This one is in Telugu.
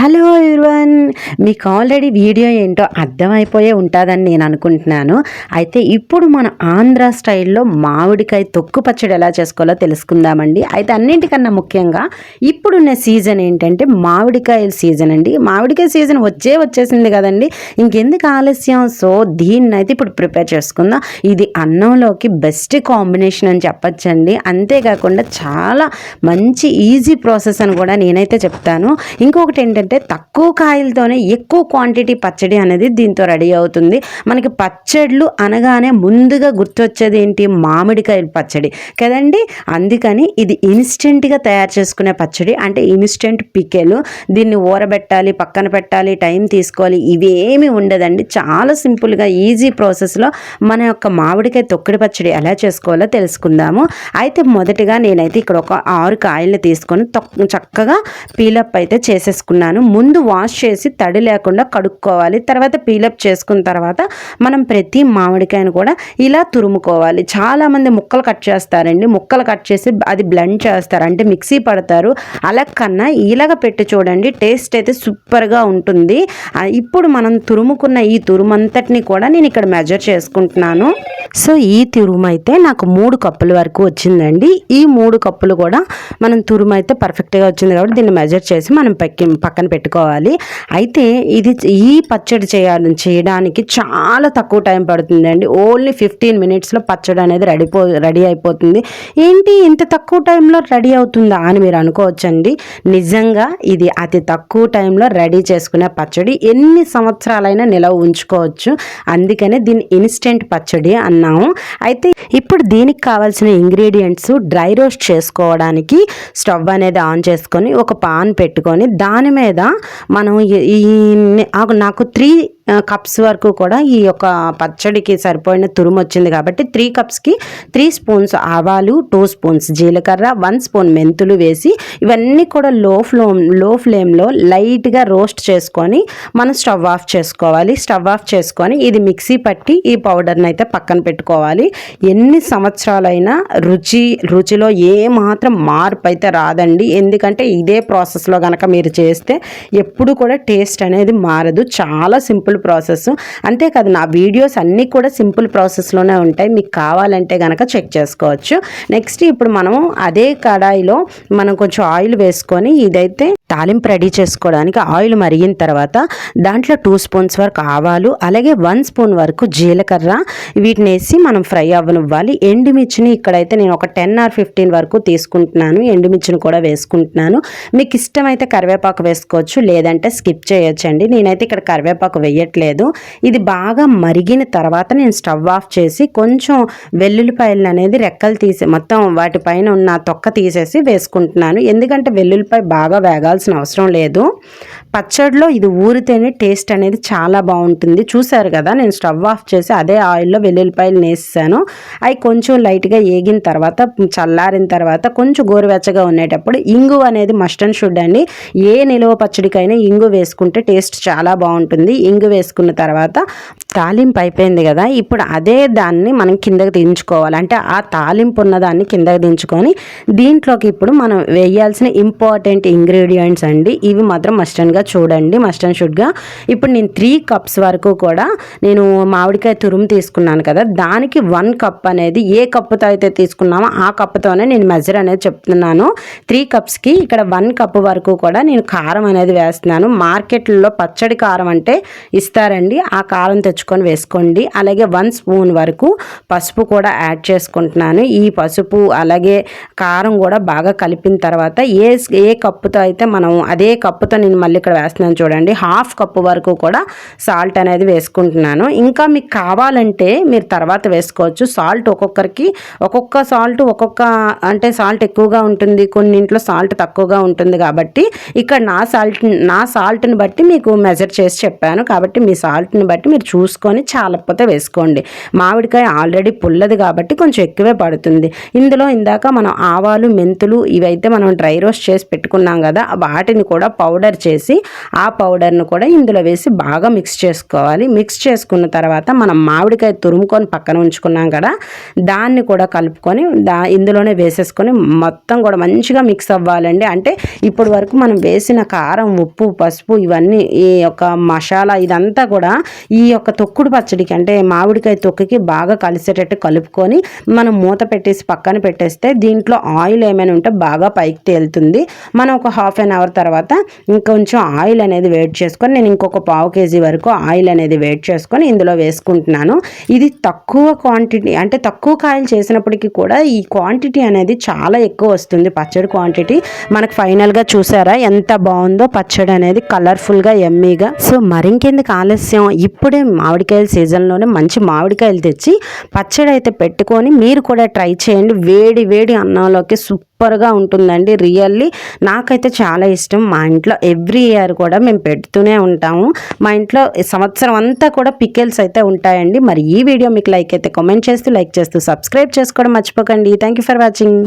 హలో ఎవ్రీవన్ మీకు ఆల్రెడీ వీడియో ఏంటో అర్థమైపోయే ఉంటుందని నేను అనుకుంటున్నాను. అయితే ఇప్పుడు మన ఆంధ్ర స్టైల్లో మామిడికాయ తొక్కు పచ్చడి ఎలా చేసుకోవాలో తెలుసుకుందామండి. అయితే అన్నింటికన్నా ముఖ్యంగా ఇప్పుడున్న సీజన్ ఏంటంటే మామిడికాయల సీజన్ అండి. మామిడికాయ సీజన్ వచ్చే వచ్చేసింది కదండి. ఇంకెందుకు ఆలస్యం? సో దీన్ని అయితే ఇప్పుడు ప్రిపేర్ చేసుకుందాం. ఇది అన్నంలోకి బెస్ట్ కాంబినేషన్ అని చెప్పచ్చండి. అంతేకాకుండా చాలా మంచి ఈజీ ప్రాసెస్ అని కూడా నేనైతే చెప్తాను. ఇంకొకటి ఏంటంటే తక్కువ కాయలతోనే ఎక్కువ క్వాంటిటీ పచ్చడి అనేది దీంతో రెడీ అవుతుంది. మనకి పచ్చళ్ళు అనగానే ముందుగా గుర్తొచ్చేది ఏంటి? మామిడికాయల పచ్చడి. కదండి? అందుకని ఇది ఇన్స్టెంట్గా తయారు చేసుకునే పచ్చడి. అంటే ఇన్స్టెంట్ పికెలు. దీన్ని ఊరబెట్టాలి పక్కన పెట్టాలి టైం తీసుకోవాలి. ఇవేమి ఉండదండి. చాలా సింపుల్గా ఈజీ ప్రాసెస్లో మన యొక్క మామిడికాయ తొక్కడి పచ్చడి ఎలా చేసుకోవాలో తెలుసుకుందాము. అయితే మొదటిగా నేనైతే ఇక్కడ ఒక ఆరు కాయలు తీసుకొని తొక్- చక్కగా పీలప్ అయితే చేసేసుకున్నాను. ముందు వాష్ చేసి తడి లేకుండా కడుక్కోవాలి. తర్వాత పీలప్ చేసుకున్న తర్వాత మనం ప్రతి మామిడికాయను కూడా ఇలా తురుముకోవాలి. చాలామంది ముక్కలు కట్ చేస్తారండి. ముక్కలు కట్ చేసి అది బ్లెండ్ చేస్తారు. అంటే మిక్సీ పడతారు. అలా కన్నా ఇలాగ పెట్టి చూడండి. టేస్ట్ అయితే సూపర్గా ఉంటుంది. ఇప్పుడు మనం తురుముకున్న ఈ తురుమంతటిని కూడా నేను ఇక్కడ మెజర్ చేసుకుంటున్నాను. సో ఈ తురుము అయితే నాకు మూడు కప్పుల వరకు వచ్చిందండి. ఈ మూడు కప్పులు కూడా మనం తురుము అయితే పర్ఫెక్ట్గా వచ్చింది కాబట్టి దీన్ని మెజర్ చేసి మనం పక్కి పక్కన పెట్టుకోవాలి. అయితే ఇది ఈ పచ్చడి చేయాలి చేయడానికి చాలా తక్కువ టైం పడుతుందండి. ఓన్లీ ఫిఫ్టీన్ మినిట్స్లో పచ్చడి అనేది రెడీపో రెడీ అయిపోతుంది. ఏంటి ఇంత తక్కువ టైంలో రెడీ అవుతుందా అని మీరు అనుకోవచ్చండి. నిజంగా ఇది అతి తక్కువ టైంలో రెడీ చేసుకునే పచ్చడి. ఎన్ని సంవత్సరాలైనా నిలవ ఉంచుకోవచ్చు. అందుకనే దీన్ని ఇన్స్టెంట్ పచ్చడి అన్నాము. అయితే ఇప్పుడు దీనికి కావాల్సిన ఇంగ్రీడియంట్స్ డ్రై రోస్ట్ చేసుకోవడానికి స్టవ్ అనేది ఆన్ చేసుకొని ఒక పాన్ పెట్టుకొని దాని మీద మనం ఈ- నాకు త్రీ కప్స్ వరకు కూడా ఈ యొక్క పచ్చడికి సరిపోయిన తురుము వచ్చింది కాబట్టి త్రీ కప్స్కి త్రీ స్పూన్స్ ఆవాలు టూ స్పూన్స్ జీలకర్ర వన్ స్పూన్ మెంతులు వేసి ఇవన్నీ కూడా లో ఫ్లేమ్లో ఫ్లేమ్లో లైట్గా రోస్ట్ చేసుకొని మనం స్టవ్ ఆఫ్ చేసుకోవాలి. స్టవ్ ఆఫ్ చేసుకొని ఇది మిక్సీ పట్టి ఈ పౌడర్ని అయితే పక్కన పెట్టుకోవాలి. ఎన్ని సంవత్సరాలైనా రుచి రుచిలో ఏ మాత్రం మార్పు అయితే రాదండి. ఎందుకంటే ఇదే ప్రాసెస్లో కనుక మీరు చేస్తే ఎప్పుడు కూడా టేస్ట్ అనేది మారదు. చాలా సింపుల్ ప్రాసెస్. అంతేకాదు నా వీడియోస్ అన్నీ కూడా సింపుల్ ప్రాసెస్లోనే ఉంటాయి. మీకు కావాలంటే కనుక చెక్ చేసుకోవచ్చు. నెక్స్ట్ ఇప్పుడు మనం అదే కడాయిలో మనం కొంచెం ఆయిల్ వేసుకొని ఇదైతే తాలింపు రెడీ చేసుకోవడానికి ఆయిల్ మరిగిన తర్వాత దాంట్లో టూ స్పూన్స్ వరకు ఆవాలు అలాగే వన్ స్పూన్ వరకు జీలకర్ర. వీటిని వేసి మనం ఫ్రై అవ్వనివ్వాలి. ఎండుమిర్చిని ఇక్కడైతే నేను ఒక టెన్ ఆర్ ఫిఫ్టీన్ వరకు తీసుకుంటున్నాను. ఎండుమిర్చిని కూడా వేసుకుంటున్నాను. మీకు ఇష్టమైతే కరివేపాకు వేసుకోవచ్చు లేదంటే స్కిప్ చేయొచ్చండి. నేనైతే ఇక్కడ కరివేపాకు వేయట్లేదు. ఇది బాగా మరిగిన తర్వాత నేను స్టవ్ ఆఫ్ చేసి కొంచెం వెల్లుల్లిపాయలు అనేది రెక్కలు తీసి మొత్తం వాటిపైన ఉన్న తొక్క తీసేసి వేసుకుంటున్నాను. ఎందుకంటే వెల్లుల్లిపాయ బాగా వేగాల్సిన అవసరం లేదు. పచ్చడిలో ఇది ఊరితేనే టేస్ట్ అనేది చాలా బాగుంటుంది. చూసారు కదా నేను స్టవ్ ఆఫ్ చేసి అదే ఆయిల్లో వెల్లుల్లిపాయలు వేసాను అవి కొంచెం లైట్గా ఏగిన తర్వాత చల్లారిన తర్వాత కొంచెం గోరువెచ్చగా ఉండేటప్పుడు ఇంగు అనేది మస్ట్ అండ్ షుడ్ అండి. ఏ నిలువ పచ్చడికైనా ఇంగు వేసుకుంటే టేస్ట్ చాలా బాగుంటుంది. ఇంగు వేసుకున్న తర్వాత తాలింపు అయిపోయింది కదా ఇప్పుడు అదే దాన్ని మనం కిందకి దించుకోవాలి. అంటే ఆ తాలింపు ఉన్నదాన్ని కిందకి దించుకొని దీంట్లోకి ఇప్పుడు మనం వేయాల్సిన ఇంపార్టెంట్ ఇంగ్రీడియంట్స్ అండి ఇవి మాత్రం మస్ట్ అండ్గా చూడండి మస్ట్ అండ్ షుడ్గా ఇప్పుడు నేను త్రీ కప్స్ వరకు కూడా నేను మామిడికాయ తురుము తీసుకున్నాను కదా దానికి వన్ కప్ అనేది ఏ కప్పుతో అయితే తీసుకున్నామో ఆ కప్పుతోనే నేను మెజర్ అనేది చెప్తున్నాను. త్రీ కప్స్కి ఇక్కడ వన్ కప్ వరకు కూడా నేను కారం అనేది వేస్తున్నాను. మార్కెట్లో పచ్చడి కారం అంటే ఇస్తారండి ఆ కారం తెచ్చుకొని వేసుకోండి. అలాగే వన్ స్పూన్ వరకు పసుపు కూడా యాడ్ చేసుకుంటున్నాను. ఈ పసుపు అలాగే కారం కూడా బాగా కలిపిన తర్వాత ఏ ఏ కప్పుతో అయితే మనం అదే కప్పుతో నేను మళ్ళీ ఇక్కడ ఇక్కడ వేస్తున్నాను చూడండి. హాఫ్ కప్పు వరకు కూడా సాల్ట్ అనేది వేసుకుంటున్నాను. ఇంకా మీకు కావాలంటే మీరు తర్వాత వేసుకోవచ్చు. సాల్ట్ ఒక్కొక్కరికి ఒక్కొక్క సాల్ట్ ఒక్కొక్క అంటే సాల్ట్ ఎక్కువగా ఉంటుంది. కొన్నింట్లో సాల్ట్ తక్కువగా ఉంటుంది కాబట్టి ఇక్కడ నా సాల్ట్ నా సాల్ట్ని బట్టి మీకు మెజర్ చేసి చెప్పాను. కాబట్టి మీ సాల్ట్ని బట్టి మీరు చూసుకొని చాలకపోతే వేసుకోండి. మామిడికాయ ఆల్రెడీ పుల్లది కాబట్టి కొంచెం ఎక్కువే పడుతుంది. ఇందులో ఇందాక మనం ఆవాలు మెంతులు ఇవైతే మనం డ్రై రోస్ట్ చేసి పెట్టుకున్నాం కదా వాటిని కూడా పౌడర్ చేసి ఆ పౌడర్ను కూడా ఇందులో వేసి బాగా మిక్స్ చేసుకోవాలి. మిక్స్ చేసుకున్న తర్వాత మనం మామిడికాయ తురుముకొని పక్కన ఉంచుకున్నాం కదా దాన్ని కూడా కలుపుకొని దా ఇందులోనే వేసేసుకొని మొత్తం కూడా మంచిగా మిక్స్ అవ్వాలండి. అంటే ఇప్పటి వరకు మనం వేసిన కారం ఉప్పు పసుపు ఇవన్నీ ఈ యొక్క మసాలా ఇదంతా కూడా ఈ యొక్క తొక్కుడు పచ్చడికి అంటే మామిడికాయ తొక్కుకి బాగా కలిసేటట్టు కలుపుకొని మనం మూత పెట్టేసి పక్కన పెట్టేస్తే దీంట్లో ఆయిల్ ఏమైనా ఉంటే బాగా పైకి తేలుతుంది. మనం ఒక హాఫ్ అన్ అవర్ తర్వాత ఇంకొంచెం ఆయిల్ అనేది వేడి చేసుకొని నేను ఇంకొక పావు కేజీ వరకు ఆయిల్ అనేది వేడి చేసుకొని ఇందులో వేసుకుంటున్నాను. ఇది తక్కువ క్వాంటిటీ అంటే తక్కువ కాయలు చేసినప్పటికీ కూడా ఈ క్వాంటిటీ అనేది చాలా ఎక్కువ వస్తుంది. పచ్చడి క్వాంటిటీ మనకు ఫైనల్గా చూసారా? ఎంత బాగుందో పచ్చడి అనేది కలర్ఫుల్గా ఎమ్మీగా సో మరింకెందుకు ఆలస్యం? ఇప్పుడే మామిడికాయల సీజన్లోనే మంచి మామిడికాయలు తెచ్చి పచ్చడి అయితే పెట్టుకొని మీరు కూడా ట్రై చేయండి. వేడి వేడి అన్నంలోకి సూపర్గా ఉంటుందండి. రియల్లీ నాకైతే చాలా ఇష్టం. మా ఇంట్లో ఎవ్రీ ఇయర్ కూడా మేము పెడుతూనే ఉంటాము. మా ఇంట్లో సంవత్సరం అంతా కూడా పికెల్స్ అయితే ఉంటాయండి. మరి ఈ వీడియో మీకు లైక్ అయితే కామెంట్ చేస్తూ లైక్ చేస్తూ సబ్స్క్రైబ్ చేసుకోవడం మర్చిపోకండి. Thank you for watching